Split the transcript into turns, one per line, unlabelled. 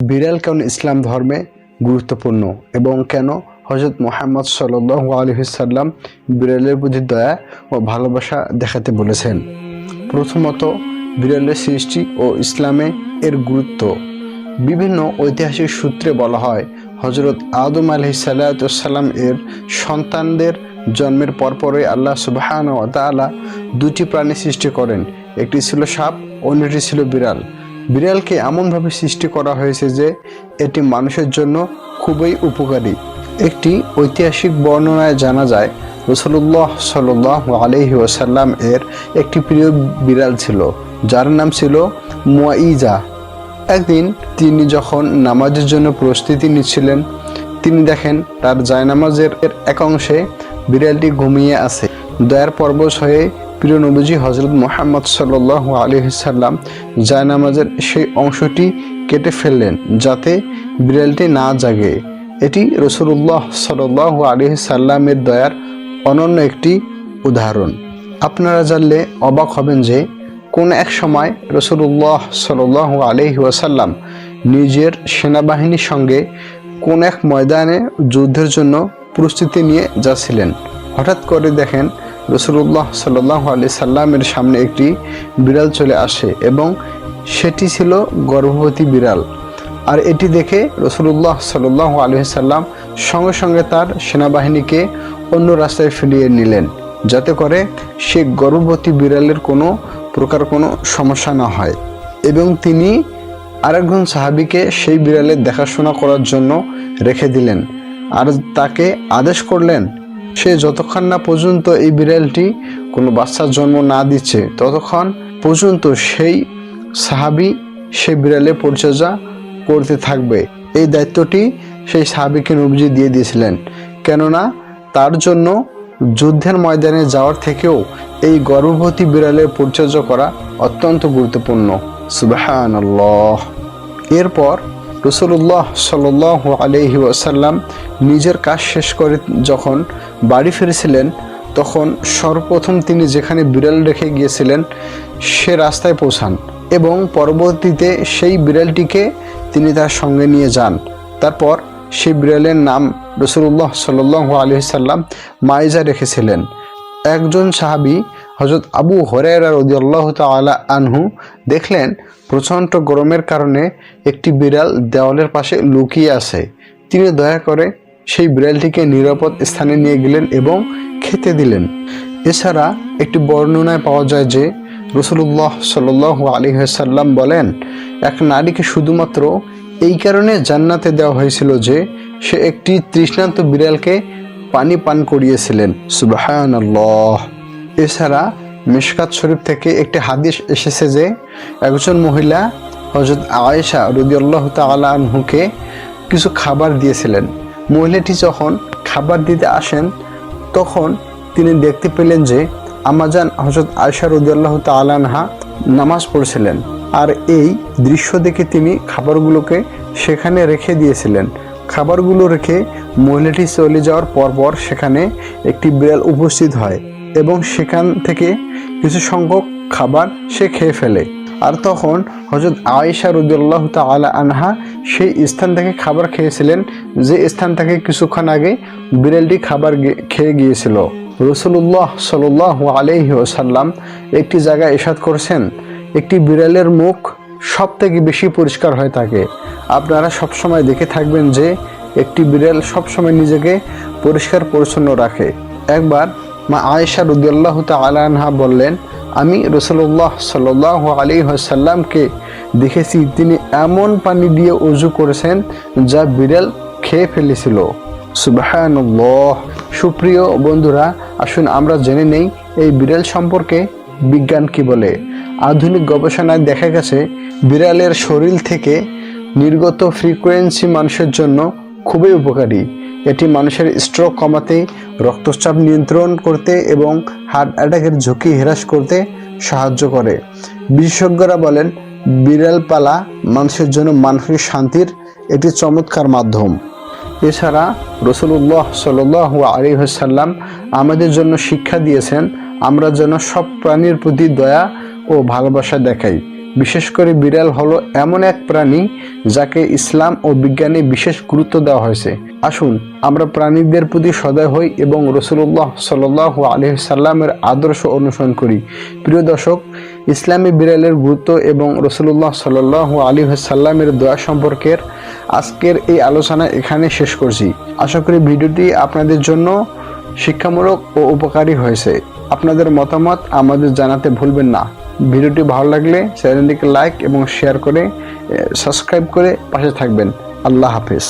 বিড়াল কেন ইসলাম ধর্মে গুরুত্বপূর্ণ এবং কেন হজরত মোহাম্মদ সাল্লাহ আলহিসাল্লাম বিড়ালের প্রতি দয়া ও ভালোবাসা দেখাতে বলেছেন? প্রথমত, বিড়ালের সৃষ্টি ও ইসলামে এর গুরুত্ব। বিভিন্ন ঐতিহাসিক সূত্রে বলা হয় হজরত আদম আলহি সাল্লাম এর সন্তানদের জন্মের পরপরই আল্লাহ সুবাহান ও তাআলা দুটি প্রাণী সৃষ্টি করেন। একটি ছিল সাপ অন্যটি ছিল বিড়াল। বিড়ালকে এমনভাবে সৃষ্টি করা হয়েছে যে এটি মানুষের জন্য খুবই উপকারী। একটি ঐতিহাসিক বর্ণনায় জানা যায় রসুল্লাহ সাল আলহি ওসাল্লাম এর একটি প্রিয় বিড়াল ছিল, যার নাম ছিল মুয়াইজা একদিন তিনি যখন নামাজের জন্য প্রস্তুতি নিচ্ছিলেন, তিনি দেখেন তার জায়নামাজের এক অংশে বিড়ালটি ঘুমিয়ে আছে। দয়ার পর্বশ হয়ে প্রিয় নবীজি হজরত মোহাম্মদ সাল্লাহ আলহিসাল্লাম জায়নামাজের সেই অংশটি কেটে ফেললেন যাতে বিড়ালটি না জাগে। এটি রসুল্লাহ সাল্লাহ আলহি সাল্লামের দয়ার অনন্য একটি উদাহরণ। আপনারা জানলে অবাক হবেন যে, কোন এক সময় রসুল্লাহ সাল্লাহ আলহি ওয়াসাল্লাম নিজের সেনাবাহিনীর সঙ্গে কোন এক ময়দানে যুদ্ধের জন্য প্রস্তুতি নিয়ে যাচ্ছিলেন। হঠাৎ করে দেখেন রসুল্লাহ সাল্লাহ আলি সাল্লামের সামনে একটি বিড়াল চলে আসে এবং সেটি ছিল গর্ভবতী বিড়াল। আর এটি দেখে রসুল্লাহ সাল্লাহ আলহি সাল্লাম সঙ্গে সঙ্গে তার সেনাবাহিনীকে অন্য রাস্তায় ফিরিয়ে নিলেন, যাতে করে সে গর্ভবতী বিড়ালের কোনো প্রকার কোনো সমস্যা না হয়। এবং তিনি আরেকজন সাহাবিকে সেই বিড়ালের দেখাশোনা করার জন্য রেখে দিলেন। আর তাকে আদেশ করলেন সে যতক্ষণ না পর্যন্ত এই বিড়ালটি কোনো বাচ্চার জন্ম না দিচ্ছে, ততক্ষণ পর্যন্ত সেই সাহাবি সেই বিড়ালের পরিচর্যা করতে থাকবে। এই দায়িত্বটি সেই সাহাবিকে নবজি দিয়ে দিয়েছিলেন। কেননা তার জন্য যুদ্ধের ময়দানে যাওয়ার থেকেও এই গর্ভবতী বিড়ালের পরিচর্যা করা অত্যন্ত গুরুত্বপূর্ণ। সুবাহান এরপর রসুল্লাহ সাল আলহি ওয়াসাল্লাম নিজের কাজ শেষ করে যখন বাড়ি ফিরেছিলেন, তখন সর্বপ্রথম তিনি যেখানে বিড়াল রেখে গিয়েছিলেন, সে রাস্তায় পৌঁছান এবং পরবর্তীতে সেই বিড়ালটিকে তিনি তার সঙ্গে নিয়ে যান। তারপর সেই বিড়ালের নাম রসুল্লাহ সাল আলহি সাল্লাম মাইজা রেখেছিলেন। একজন সাহাবি হজরত আবু হরেরা রদিয়াল্লাহ তালা আনহু দেখলেন প্রচণ্ড গরমের কারণে একটি বিড়াল দেওয়ালের পাশে লুকিয়ে আছে। তিনি দয়া করে সেই বিড়ালটিকে নিরাপদ স্থানে নিয়ে গেলেন এবং খেতে দিলেন। এছাড়া একটি বর্ণনায় পাওয়া যায় যে রসুল্লাহ সাল আলী সাল্লাম বলেন, এক নারীকে শুধুমাত্র এই কারণে জান্নাতে দেওয়া হয়েছিল যে, সে একটি তৃষ্ণান্ত বিড়ালকে পানি পান করিয়েছিলেন। সুবাহান এছাড়া মিশকাত শরীফ থেকে একটি হাদিস এসেছে যে, একজন মহিলা হজরত আয়েশা রদিউল্লাহ তালা কিছু খাবার দিয়েছিলেন। মহিলাটি যখন খাবার দিতে আসেন, তখন তিনি দেখতে পেলেন যে, আমাজান হজরত আয়সা রদিয়াল্লাহ তালানহা নামাজ পড়ছিলেন আর এই দৃশ্য দেখে তিনি খাবারগুলোকে সেখানে রেখে দিয়েছিলেন। খাবারগুলো রেখে মহিলাটি চলে যাওয়ার পরপর সেখানে একটি বিড়াল উপস্থিত হয়। এবং সেখান থেকে কিছু সংখ্যক খাবার সে খেয়ে ফেলে। আর তখন হজরত আয়েশা রুদুল্লাহ তালা আনহা সেই স্থান থেকে খাবার খেয়েছিলেন, যে স্থান থেকে কিছুক্ষণ আগে বিড়ালটি খাবার খেয়ে গিয়েছিল। রসুল্লাহ সাল্লাহ আলহি ওসাল্লাম একটি জায়গায় এসাদ করছেন, একটি বিড়ালের মুখ সব থেকে বেশি পরিষ্কার হয়ে থাকে আপনারা সবসময় দেখে থাকবেন যে একটি বিড়াল সবসময় নিজেকে পরিষ্কার পরিচ্ছন্ন রাখে। একবার মা আয়েশা রুদ্দাল্লাহ তালাহা বললেন, আমি রসুল্লাহ সাল্লাহ আলী সাল্লামকে দেখেছি, তিনি এমন পানি দিয়ে উজু করেছেন যা বিড়াল খেয়ে ফেলেছিল। সুবাহানুল্লাহ। সুপ্রিয় বন্ধুরা, আসুন আমরা জেনে নেই, এই বিড়াল সম্পর্কে বিজ্ঞান কি বলে? আধুনিক গবেষণায় দেখা গেছে, বিড়ালের শরীর থেকে নির্গত ফ্রিকোয়েন্সি মানুষের জন্য খুবই উপকারী। এটি মানুষের স্ট্রোক কমাতে, রক্তচাপ নিয়ন্ত্রণ করতে এবং হার্ট অ্যাটাকের ঝুঁকি হ্রাস করতে সাহায্য করে। বিশেষজ্ঞরা বলেন, বিড়াল পালা মানুষের জন্য মানসিক শান্তির একটি চমৎকার মাধ্যম। এছাড়া রসুল্লাহ সাল আলী সাল্লাম আমাদের জন্য শিক্ষা দিয়েছেন, আমরা যেন সব প্রাণীর প্রতি দয়া ও ভালোবাসা দেখাই। বিশেষ করে বিড়াল হলো এমন এক প্রাণী যাকে ইসলাম ও বিজ্ঞানে বিশেষ গুরুত্ব দেওয়া হয়েছে। আসুন, আমরা প্রাণীদের প্রতি সদয় হই এবং রসুল্লাহ সাল আলহ সাল্লামের আদর্শ অনুসরণ করি। প্রিয় দর্শক, ইসলামী বিড়ালের গুরুত্ব এবং রসুল্লাহ সাল আলী সাল্লামের দোয়া সম্পর্কের আজকের এই আলোচনা এখানে শেষ করছি। আশা করি ভিডিওটি আপনাদের জন্য শিক্ষামূলক ও উপকারী হয়েছে। আপনাদের মতামত আমাদের জানাতে ভুলবেন না। ভিডিওটি ভালো লাগলে চ্যানেলটিকে লাইক এবং শেয়ার করে সাবস্ক্রাইব করে পাশে থাকবেন। আল্লাহ হাফেজ।